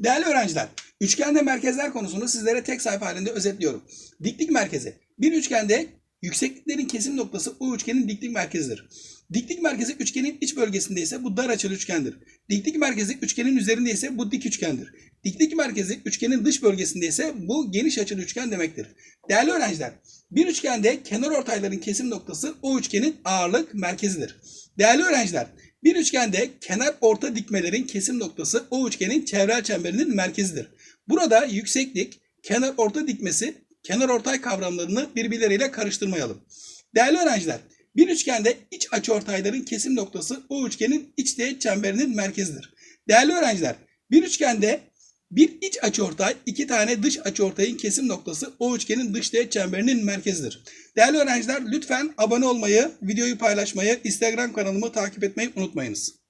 Değerli öğrenciler, üçgende merkezler konusunu sizlere tek sayfa halinde özetliyorum. Diklik merkezi. Bir üçgende yüksekliklerin kesim noktası o üçgenin diklik merkezidir. Diklik merkezi üçgenin iç bölgesinde ise bu dar açılı üçgendir. Diklik merkezi üçgenin üzerinde ise bu dik üçgendir. Diklik merkezi üçgenin dış bölgesinde ise bu geniş açılı üçgen demektir. Değerli öğrenciler, bir üçgende kenar ortayların kesim noktası o üçgenin ağırlık merkezidir. Değerli öğrenciler, bir üçgende kenar orta dikmelerin kesim noktası o üçgenin çevrel çemberinin merkezidir. Burada yükseklik, kenar orta dikmesi, kenar ortay kavramlarını birbirleriyle karıştırmayalım. Değerli öğrenciler, bir üçgende iç açıortayların kesim noktası o üçgenin iç teğet çemberinin merkezidir. Değerli öğrenciler, bir üçgende bir iç açıortay, iki tane dış açıortayın kesim noktası o üçgenin dış teğet çemberinin merkezidir. Değerli öğrenciler lütfen abone olmayı, videoyu paylaşmayı, Instagram kanalımı takip etmeyi unutmayınız.